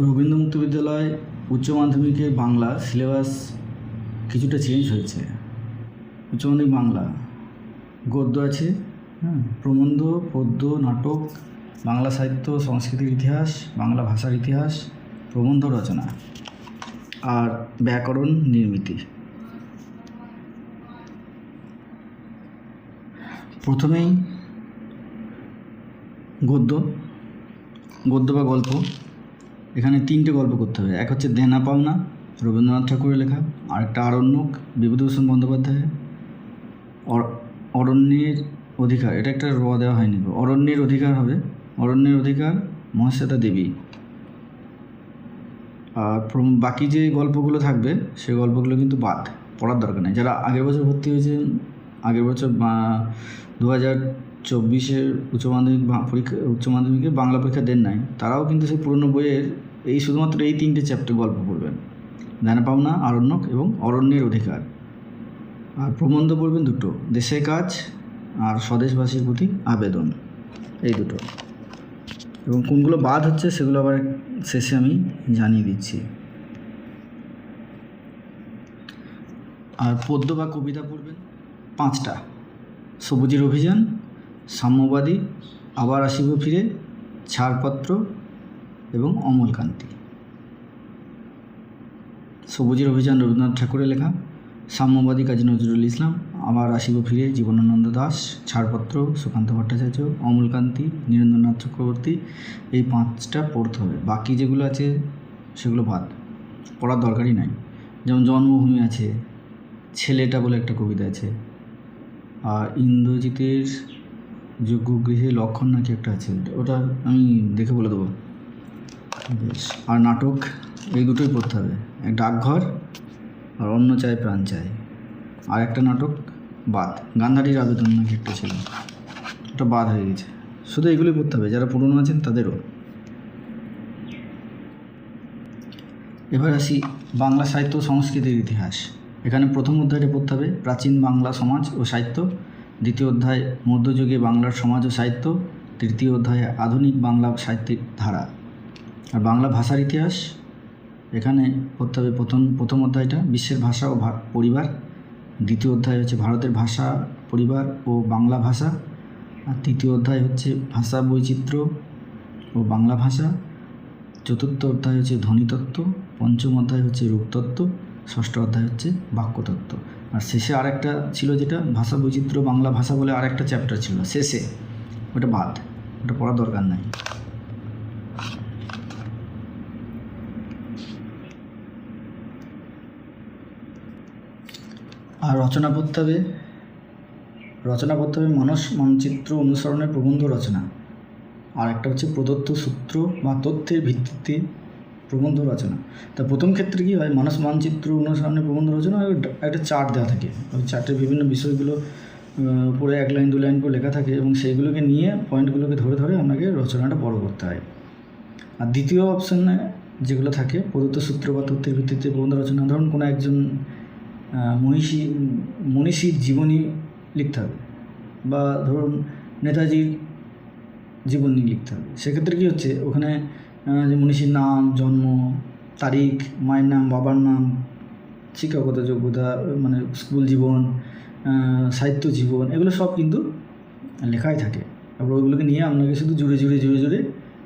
রবীন্দ্র মুক্ত বিদ্যালয় উচ্চ মাধ্যমিকে বাংলা সিলেবাস কিছুটা চেঞ্জ হয়েছে। উচ্চ মাধ্যমিক বাংলা, গদ্য আছে হ্যাঁ? প্রবন্ধ, পদ্য, নাটক, বাংলা সাহিত্য সংস্কৃতির ইতিহাস, বাংলা ভাষার ইতিহাস, প্রবন্ধ রচনা আর ব্যাকরণ নির্মিতি। প্রথমেই গদ্য গদ্য বা গল্প। এখানে তিনটে গল্প করতে হবে। এক হচ্ছে দেনা পাওনা, রবীন্দ্রনাথ ঠাকুরের লেখা। আরেকটা আরণ্যক, বিভূতিভূষণ বন্দ্যোপাধ্যায় অর- অরণ্যের অধিকার, এটা একটা র দেওয়া হয়নি অরণ্যের অধিকার হবে। অরণ্যের অধিকার মহাশ্বেতা দেবী। আর বাকি যে গল্পগুলো থাকবে সেই গল্পগুলো কিন্তু বাদ, পড়ার দরকার নেই। যারা আগের বছর ভর্তি হয়েছেন, আগের বছর দু হাজার চব্বিশের উচ্চ মাধ্যমিক পরীক্ষা, উচ্চ মাধ্যমিকে বাংলা পরীক্ষা দেন নাই, তারাও কিন্তু সেই পুরনো বইয়ের এই শুধুমাত্র এই তিনটে চ্যাপ্টার গল্প পড়বেন। দানা পাওনা, আরণ্যক এবং অরণ্যের অধিকার। আর প্রবন্ধ পড়বেন দুটো, দেশের কাজ আর স্বদেশবাসীর প্রতি আবেদন, এই দুটো। এবং কোনগুলো বাদ হচ্ছে সেগুলো আবার শেষে আমি জানিয়ে দিচ্ছি। আর পদ্য বা কবিতা পড়বেন পাঁচটা, সবুজের অভিযান সাম্যবাদী, আবার আসিব ফিরে ছাড়পত্র এবং অমলকান্তি। সবুজের অভিযান রবীন্দ্রনাথ ঠাকুরের লেখা। সাম্যবাদী কাজী নজরুল ইসলাম, আবার আসিব ফিরে জীবনানন্দ দাস, ছাড়পত্র সুকান্ত ভট্টাচার্য, অমলকান্তি, নীরেন্দ্রনাথ চক্রবর্তী। এই পাঁচটা পড়তে হবে। বাকি যেগুলো আছে, সেগুলো বাদ। পড়ার দরকারই নাই। যেমন জন্মভূমি আছে, ছেলেটা বলে একটা কবিতা আছে। আর ইন্দ্রজিতের যজ্ঞগৃহে লক্ষণ নাকি একটা আছে, ওটা আমি দেখে বলে দেবো। বেশ, আর নাটক, এই দুটোই পড়তে হবে। ডাকঘর, আর অন্য চায় প্রাণ চায়। আর একটা নাটক, বাদ। গান্ধারীর আবেদন নাকি একটা ছিল। ওটা বাদ হয়ে গেছে। শুধু এগুলোই পড়তে হবে, যারা পুরনো আছেন তাদেরও। এবার আসি বাংলা সাহিত্য সংস্কৃতির ইতিহাস। এখানে প্রথম অধ্যায়টা পড়তে হবে, প্রাচীন বাংলা সমাজ ও সাহিত্য। দ্বিতীয় অধ্যায় মধ্যযুগে বাংলার সমাজ ও সাহিত্য। তৃতীয় অধ্যায়ে, আধুনিক বাংলা সাহিত্যিক ধারা। আর বাংলা ভাষার ইতিহাস, এখানে পড়তে হবে প্রথম প্রথম অধ্যায়টা বিশ্বের ভাষা ও পরিবার। দ্বিতীয় অধ্যায় হচ্ছে ভারতের ভাষা, পরিবার ও বাংলা ভাষা। আর তৃতীয় অধ্যায় হচ্ছে ভাষা বৈচিত্র্য ও বাংলা ভাষা। চতুর্থ অধ্যায় হচ্ছে ধ্বনিতত্ত্ব। পঞ্চম অধ্যায় হচ্ছে রূপতত্ত্ব। ষষ্ঠ অধ্যায় হচ্ছে বাক্যতত্ত্ব। আর শেষে আরেকটা ছিল যেটা ভাষা বৈচিত্র্য বাংলা ভাষা বলে আরেকটা চ্যাপ্টার ছিল। শেষে ওটা বাদ, ওটা পড়ার দরকার নাই। আর রচনা পড়তে হবে রচনা পড়তে হবে মানস মানচিত্র অনুসরণের প্রবন্ধ রচনা। আর একটা হচ্ছে প্রদত্ত সূত্র বা তথ্যের ভিত্তিতে প্রবন্ধ রচনা। তা প্রথম ক্ষেত্রে কী হয় মানুষ মানচিত্র অনুসরণের প্রবন্ধ রচনা একটা চার্ট দেওয়া থাকে। ওই চার্টের বিভিন্ন বিষয়গুলো উপরে এক লাইন, দু লাইন করে লেখা থাকে এবং সেইগুলোকে নিয়ে পয়েন্টগুলোকে ধরে ধরে আপনাকে রচনাটা বড় করতে হয়। আর দ্বিতীয় অপশানে যেগুলো থাকে, প্রদত্ত সূত্র বা তথ্যের ভিত্তিতে প্রবন্ধ রচনা, ধরুন কোনো একজন মনীষী, মনীষীর জীবনী লিখতে হবে বা ধরুন নেতাজির জীবনী লিখতে হবে। সেক্ষেত্রে কী হচ্ছে, ওখানে যে মনীষীর নাম, জন্ম, তারিখ, মায়ের নাম, বাবার নাম, শিক্ষাগত যোগ্যতা মানে স্কুল জীবন সাহিত্য জীবন, এগুলো সব কিন্তু লেখাই থাকে। তারপর ওইগুলোকে নিয়ে আপনাকে শুধু জুড়ে জুড়ে জুড়ে জুড়ে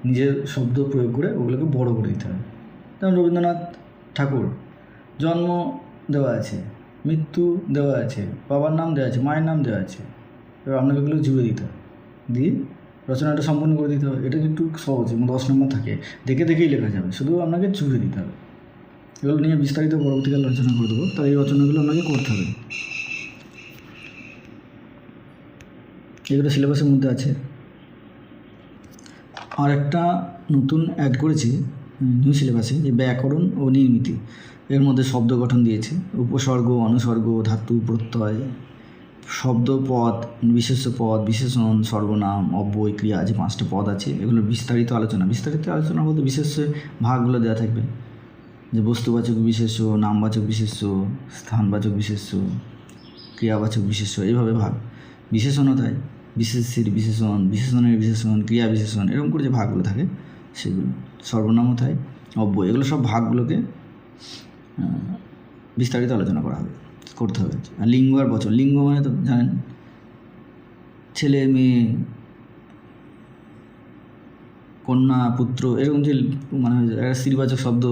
নিজের শব্দ প্রয়োগ করে ওগুলোকে বড় করে দিতে হবে। যেমন রবীন্দ্রনাথ ঠাকুর, জন্ম দেওয়া আছে, মৃত্যু দেওয়া আছে, বাবার নাম দেওয়া আছে, মায়ের নাম দেওয়া আছে, এবার আপনাকে ওগুলো জুড়ে দিতে হবে। দিয়ে রচনাটা সম্পূর্ণ করে দিতে হবে। এটা একটু সহজ, এবং দশ নম্বর থাকে, দেখে দেখেই লেখা যাবে। শুধু আপনাকে জুড়ে দিতে হবে। এগুলো নিয়ে বিস্তারিত পরবর্তীকালে রচনা করে দেবো। তাই এই রচনাগুলো আপনাকে করতে হবে। এগুলো সিলেবাসের মধ্যে আছে। আর একটা নতুন অ্যাড করেছি নিউ সিলেবাসে যে ব্যাকরণ ও নির্মিতি। এর মধ্যে শব্দ গঠন দিয়েছে। উপসর্গ, অনুসর্গ, ধাতু, প্রত্যয় শব্দ পদ বিশেষ্য পদ, বিশেষণ, সর্বনাম অব্যয় ক্রিয়া যে পাঁচটা পদ আছে, এগুলোর বিস্তারিত আলোচনা। বিস্তারিত আলোচনা বলতে বিশেষ্য ভাগগুলো দেওয়া থাকবে। যে বস্তুবাচক বিশেষ্য, নামবাচক বিশেষ্য, স্থানবাচক বিশেষ্য, ক্রিয়াবাচক বিশেষ্য, এইভাবে ভাগ। বিশেষণও তাই বিশেষের বিশেষণ, বিশেষণের বিশেষণ, ক্রিয়া বিশেষণ, এরকম করে যে ভাগগুলো থাকে, সেগুলো। সর্বনামও তাই অব্যয়, এগুলো সব ভাগগুলোকে বিস্তারিত আলোচনা করা হবে। করতে হবে। আর লিঙ্গ আর বচন, লিঙ্গ মানে তো জানেন, ছেলে, মেয়ে, কন্যা, পুত্র, এরকম যে মানে একটা স্ত্রীবাচক শব্দ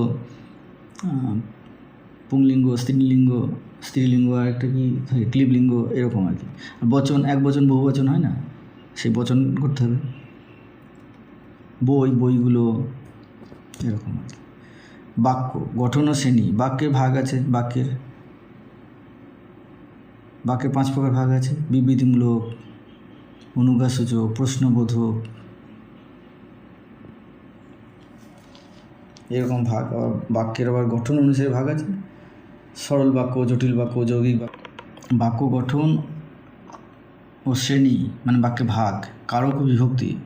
পুংলিঙ্গ, স্ত্রীলিঙ্গ স্ত্রীলিঙ্গ আর একটা কি ক্লিবলিঙ্গ এরকম আর কি। বচন, এক বচন, বহু বচন হয় না? সেই বচন করতে হবে। বই, বইগুলো, এরকম আর কি। বাক্য, গঠন ও শ্রেণি, বাক্যের ভাগ আছে, বাক্যের বাক্যের পাঁচ প্রকার ভাগ আছে। বিবৃতিমূলক, অনুজ্ঞাসূচক, প্রশ্নবোধক। এরকম ভাগ। আবার বাক্যের আবার গঠন অনুসারে ভাগ আছে। সরল বাক্য, জটিল বাক্য, যৌগিক বাক্য। বাক্য গঠন ও শ্রেণি মানে বাক্যের ভাগ, কারক বিভক্তি,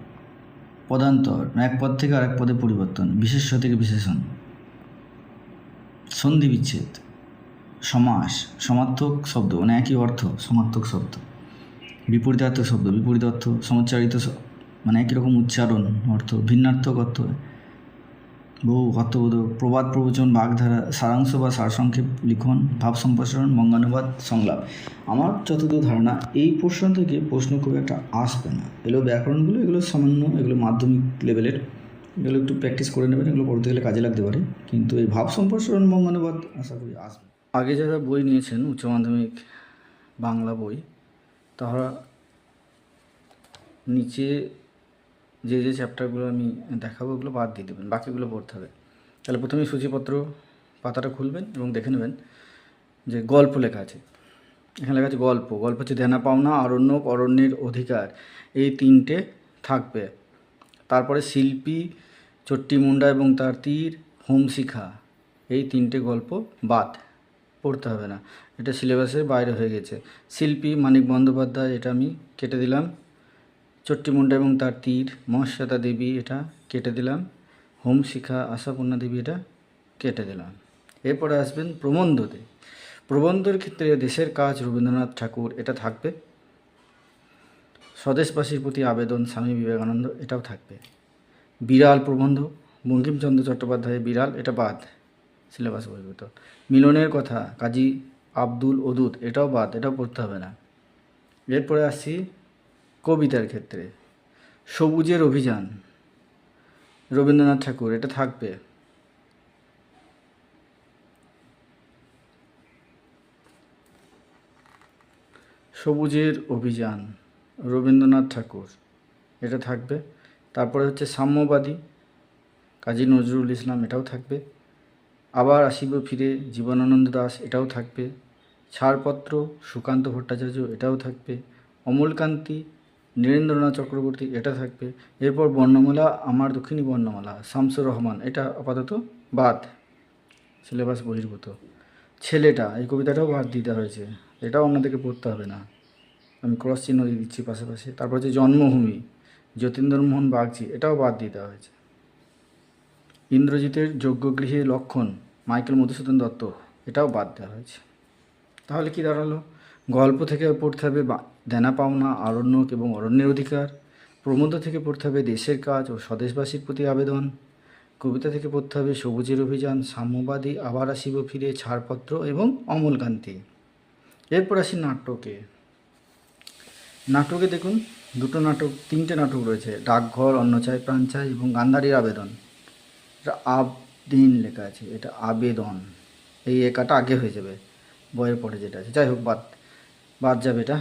পদান্তর মানে এক পদ থেকে আরেক পদে পরিবর্তন, বিশেষ্য থেকে বিশেষণ। সন্ধি বিচ্ছেদ। সমাস, সমার্থক শব্দ মানে একই অর্থ, সমার্থক শব্দ। বিপরীতার্থক শব্দ বিপরীত অর্থ সমচ্চারিত মানে একই রকম উচ্চারণ, অর্থ, ভিন্নার্থক অর্থ। বহু অর্থবোধক, প্রবাদ, প্রবচন, বাগধারা, সারাংশ বা সারসংক্ষেপ, লিখন, ভাব সম্প্রসারণ, বঙ্গানুবাদ, সংলাপ। আমার যতদূর ধারণা, এই পোর্শন থেকে প্রশ্ন খুব একটা আসবে না। এগুলো ব্যাকরণগুলো, এগুলো সামান্য, এগুলো মাধ্যমিক লেভেলের, এগুলো একটু প্র্যাকটিস করে নেবেন, এগুলো পড়তে গেলে কাজে লাগতে পারে। কিন্তু এই ভাব সম্প্রসারণ, বঙ্গানুবাদ, আশা করি আসবে। আগে যারা বই নিয়েছেন, উচ্চ মাধ্যমিক বাংলা বই, তারা নিচে যে যে চ্যাপ্টারগুলো আমি দেখাবো, ওগুলো বাদ দিয়ে দেবেন, বাকিগুলো পড়তে হবে। তাহলে প্রথমে সূচিপত্র পাতাটা খুলবেন এবং দেখে নেবেন যে গল্প লেখা আছে। এখানে লেখা আছে গল্প। গল্প হচ্ছে দেনা পাওনা অরণ্যক অরণ্যের অধিকার। এই তিনটে থাকবে। তারপরে শিল্পী চট্টিমুন্ডা এবং তার তীর হোমশিখা। এই তিনটে গল্প বাদ। পড়তে হবে না। এটা সিলেবাসের বাইরে হয়ে গেছে। শিল্পী মানিক বন্দ্যোপাধ্যায়, এটা আমি কেটে দিলাম। চট্টিমুন্ডা এবং তার তীর, মহাশ্বেতা দেবী, এটা কেটে দিলাম। হোম শিখা, আশাপূর্ণা দেবী, এটা কেটে দিলাম। এরপরে আসবেন প্রবন্ধতে। প্রবন্ধের ক্ষেত্রে দেশের কাজ রবীন্দ্রনাথ ঠাকুর, এটা থাকবে। স্বদেশবাসীর প্রতি আবেদন, স্বামী বিবেকানন্দ, এটাও থাকবে। বিড়াল প্রবন্ধ, বঙ্কিমচন্দ্র চট্টোপাধ্যায়ের বিড়াল, এটা বাদ। সিলেবাস বহির্ভূত মিলনের কথা, কাজী আব্দুল ওদুদ, এটাও বাদ, এটাও পড়তে হবে না। এরপরে আসছি কবিতার ক্ষেত্রে। সবুজের অভিযান। রবীন্দ্রনাথ ঠাকুর, এটা থাকবে। সবুজের অভিযান, রবীন্দ্রনাথ ঠাকুর, এটা থাকবে। তারপরে হচ্ছে সাম্যবাদী, কাজী নজরুল ইসলাম, এটাও থাকবে। আবার আসিব ফিরে জীবনানন্দ দাস, এটাও থাকবে। ছাড়পত্র, সুকান্ত ভট্টাচার্য, এটাও থাকবে। অমলকান্তি, নীরেন্দ্রনাথ চক্রবর্তী, এটা থাকবে। এরপর বর্ণমালা, আমার দক্ষিণী বর্ণমালা, শামসুর রহমান, এটা আপাতত বাদ। সিলেবাস বহির্ভূত। ছেলেটা, এই কবিতাটাও বাদ দিতে হয়েছে। এটাও আপনাদেরকে পড়তে হবে না। আমি ক্রস চিহ্ন দিয়ে দিচ্ছি পাশাপাশি। তারপর হচ্ছে জন্মভূমি, যতীন্দ্রমোহন বাগচি, এটাও বাদ দিতে হয়েছে। ইন্দ্রজিতের যজ্ঞগৃহে লক্ষণ মাইকেল মধুসূদন দত্ত, এটাও বাদ দেওয়া হয়েছে। তাহলে কি দাঁড়াল? গল্প থেকে পড়তে হবে দেনা পাওনা আরণ্যক এবং অরণ্যের অধিকার। প্রবন্ধ থেকে পড়তে হবে দেশের কাজ ও স্বদেশবাসীর প্রতি আবেদন। কবিতা থেকে পড়তে হবে সবুজের অভিযান, সাম্যবাদী আবার আসিব ফিরে ছাড়পত্র এবং অমলকান্তি এরপর আসি নাটকে। নাটকে দেখুন, দুটো নাটক, তিনটে নাটক রয়েছে। ডাকঘর অন্ন অন্নচায়, প্রাণচায় এবং গান্ধারীর আবেদন। এটা আবদিন লেখা আছে, এটা আবেদন। এই একাটা আগে হয়ে যাবে, বইয়ের পরে যেটা আছে। যাই হোক, বাদ বাদ যাবে এটা।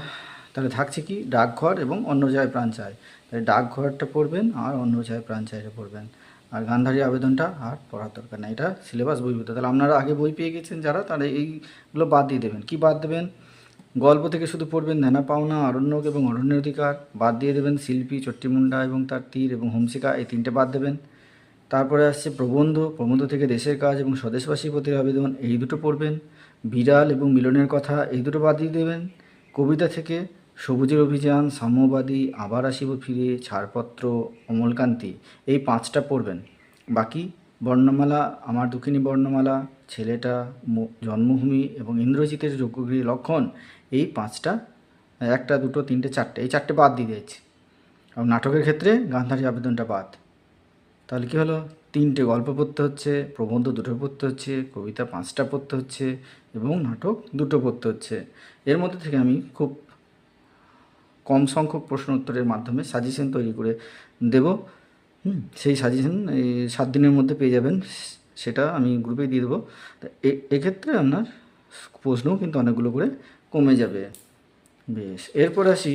তাহলে থাকছে কি? ডাকঘর এবং অন্য জায়গায় প্রাণ চায়। তাহলে ডাকঘরটা পড়বেন আর অন্য জায়গায় প্রাণ চায়টা পড়বেন। আর গান্ধারী আবেদনটা আর পড়ার দরকার না এটা সিলেবাস বইভূত তাহলে আপনারা আগে বই পেয়ে গেছেন যারা, তাহলে এইগুলো বাদ দিয়ে দেবেন। কি বাদ দেবেন? গল্প থেকে শুধু পড়বেন নেনা পাওনা, আরণ্যক এবং অরণ্যের অধিকার। বাদ দিয়ে দেবেন শিল্পী চট্টিমুন্ডা এবং তার তীর এবং হোমশিকা, এই তিনটে বাদ দেবেন। তারপরে আসছে প্রবন্ধ প্রবন্ধ থেকে দেশের কাজ এবং স্বদেশবাসীর প্রতি আবেদন, এই দুটো পড়বেন। বিড়াল এবং মিলনের কথা, এই দুটো বাদ দিয়ে দেবেন। কবিতা থেকে সবুজের অভিযান, সাম্যবাদী, আবার আসিব ফিরে, ছাড়পত্র, অমলকান্তি, এই পাঁচটা পড়বেন। বাকি বর্ণমালা, আমার দুঃখিনী বর্ণমালা, ছেলেটা জন্মভূমি এবং ইন্দ্রজিতের যজ্ঞগৃহ লক্ষণ, এই পাঁচটা, একটা, দুটো, তিনটে, চারটে, এই চারটে বাদ দিয়ে দিয়েছি। আর নাটকের ক্ষেত্রে গান্ধারী আবেদনটা বাদ। তাহলে কী হলো? তিনটে গল্প পড়তে হচ্ছে, প্রবন্ধ দুটো পড়তে হচ্ছে, কবিতা পাঁচটা পড়তে হচ্ছে এবং নাটক দুটো পড়তে হচ্ছে। এর মধ্যে থেকে আমি খুব কম সংখ্যক প্রশ্ন উত্তরের মাধ্যমে সাজেশন তৈরি করে দেব। সেই সাজেশন সাত দিনের মধ্যে পেয়ে যাবেন, সেটা আমি গ্রুপে দিয়ে দেবো। এক্ষেত্রে আপনার প্রশ্নও কিন্তু অনেকগুলো করে কমে যাবে। বেশ, এরপর আসি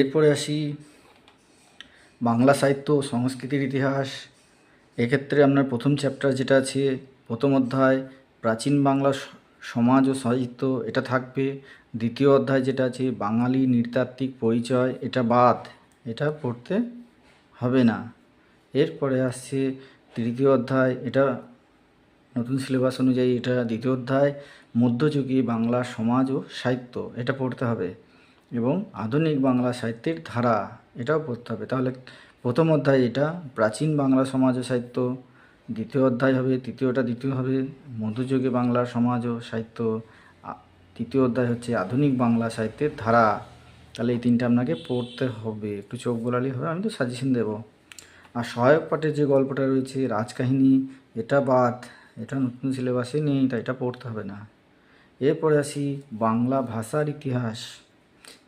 এরপরে আসি, বাংলা সাহিত্য সংস্কৃতির ইতিহাস। এক্ষেত্রে আপনার প্রথম চ্যাপ্টার যেটা আছে, প্রথম অধ্যায়, প্রাচীন বাংলা সমাজ ও সাহিত্য, এটা থাকবে। দ্বিতীয় অধ্যায় যেটা আছে, বাঙালি নৃতাত্ত্বিক পরিচয়, এটা বাদ, এটা পড়তে হবে না। এরপরে আসছে তৃতীয় অধ্যায়, এটা নতুন সিলেবাস অনুযায়ী এটা দ্বিতীয় অধ্যায়, মধ্যযুগী বাংলা সমাজ ও সাহিত্য, এটা পড়তে হবে। এবং আধুনিক বাংলা সাহিত্যের ধারা এটাও পড়তে হবে। তাহলে প্রথম অধ্যায় এটা, প্রাচীন বাংলা সমাজ ও সাহিত্য, দ্বিতীয় অধ্যায় হবে, তৃতীয়টা দ্বিতীয় হবে, মধ্যযুগে বাংলা সমাজ ও সাহিত্য তৃতীয় অধ্যায় হচ্ছে আধুনিক বাংলা সাহিত্যের ধারা। তাহলে এই তিনটা আপনাকে পড়তে হবে। একটু চোখ গোলালি হবে, আমি তো সাজেশন দেবো। আর সহায়ক পাঠের যে গল্পটা রয়েছে, রাজকাহিনী, এটা বাদ, এটা নতুন সিলেবাসে নেই তাই এটা পড়তে হবে না। এরপরে আসি বাংলা ভাষার ইতিহাস।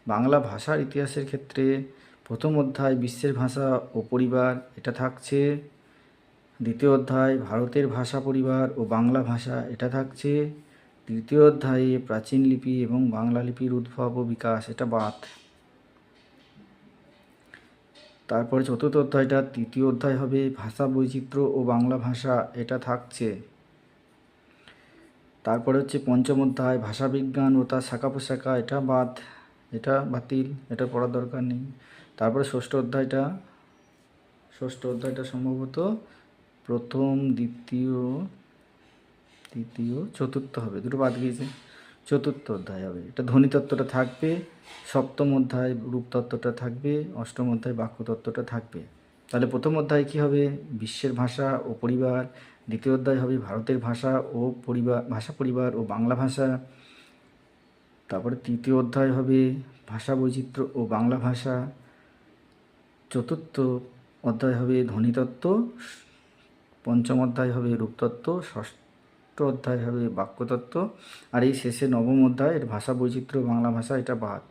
বাংলা ভাষার ইতিহাসের ক্ষেত্রে প্রথম অধ্যায় বিশ্বের ভাষা ও পরিবার, এটা থাকছে। দ্বিতীয় অধ্যায় ভারতের ভাষা, পরিবার ও বাংলা ভাষা, এটা থাকছে। তৃতীয় অধ্যায়ে প্রাচীন লিপি এবং বাংলা লিপির উদ্ভব ও বিকাশ, এটা বাদ। তারপরে চতুর্থ অধ্যায়টা তৃতীয় অধ্যায় হবে ভাষা, বৈচিত্র্য ও বাংলা ভাষা, এটা থাকছে। তারপরে হচ্ছে পঞ্চম অধ্যায় ভাষাবিজ্ঞান ও তার শাখা পোশাখা এটা বাদ। এটা বাতিল, এটা পড়ার দরকার নেই। তারপরে ষষ্ঠ অধ্যায়টা ষষ্ঠ অধ্যায়টা সম্ভবত প্রথম, দ্বিতীয়, তৃতীয়, চতুর্থ হবে। দুটো বাদ গিয়েছে। চতুর্থ অধ্যায় হবে। এটা ধ্বনিতত্ত্বটা থাকবে, সপ্তম অধ্যায় রূপতত্ত্বটা থাকবে, অষ্টম অধ্যায় বাক্যতত্ত্বটা থাকবে। তাহলে প্রথম অধ্যায় কী হবে? বিশ্বের ভাষা ও পরিবার। দ্বিতীয় অধ্যায় হবে ভারতের ভাষা ও পরিবার, ভাষা, পরিবার ও বাংলা ভাষা। তারপরে তৃতীয় অধ্যায় হবে ভাষা বৈচিত্র্য ও বাংলা ভাষা। চতুর্থ অধ্যায় হবে ধ্বনিতত্ত্ব। পঞ্চম অধ্যায় হবে রূপতত্ত্ব। ষষ্ঠ অধ্যায় হবে বাক্যতত্ত্ব। আর এই শেষে নবম অধ্যায় ভাষা বৈচিত্র্য বাংলা ভাষা, এটা বাদ।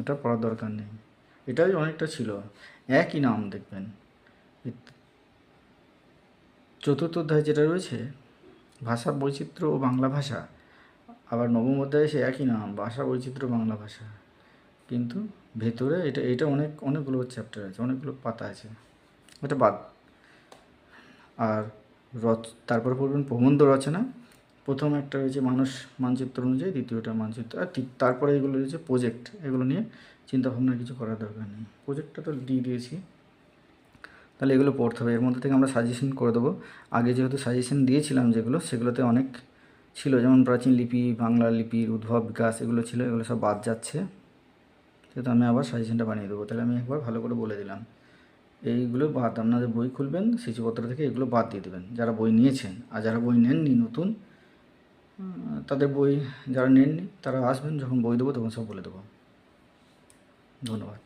এটা পড়ার দরকার নেই। এটাই অনেকটা ছিল। একই নাম দেখবেন। চতুর্থ অধ্যায় যেটা রয়েছে, ভাষা বৈচিত্র্য ও বাংলা ভাষা। আবার নবম অধ্যায়ে সে একই নাম, ভাষা বৈচিত্র্য বাংলা ভাষা। কিন্তু ভেতরে এটা এটা অনেক, অনেকগুলো চ্যাপ্টার আছে, অনেকগুলো পাতা আছে। ওটা বাদ। আর রচ, তারপর পড়বেন প্রবন্ধ রচনা। প্রথম একটা রয়েছে মানুষ মানচিত্র অনুযায়ী, দ্বিতীয়টা মানচিত্র, আর তারপরে এগুলো রয়েছে প্রজেক্ট এগুলো নিয়ে চিন্তা ভাবনা কিছু করার দরকার নেই। প্রজেক্টটা তো দিয়ে দিয়েছি। তাহলে এগুলো পড়তে হবে। এর মধ্যে থেকে আমরা সাজেশন করে দেবো। আগে যেহেতু সাজেশন দিয়েছিলাম যেগুলো, সেগুলোতে অনেক ছিল, যেমন প্রাচীন লিপি, বাংলা লিপির উদ্ভব বিকাশ এগুলো ছিল, এগুলো সব বাদ যাচ্ছে। সেহেতু আমি আবার সাজেশনটা বানিয়ে দেবো। তাহলে আমি একবার ভালো করে বলে দিলাম। এইগুলো বাদ, আপনাদের বই খুলবেন, সূচিপত্র থেকে এগুলো বাদ দিয়ে দেবেন। যারা বই নিয়েছেন, আর যারা বই নেননি নতুন তাদের বই যারা নেননি, তারা আসবেন, যখন বই দেবো তখন সব বলে দেবো। ধন্যবাদ।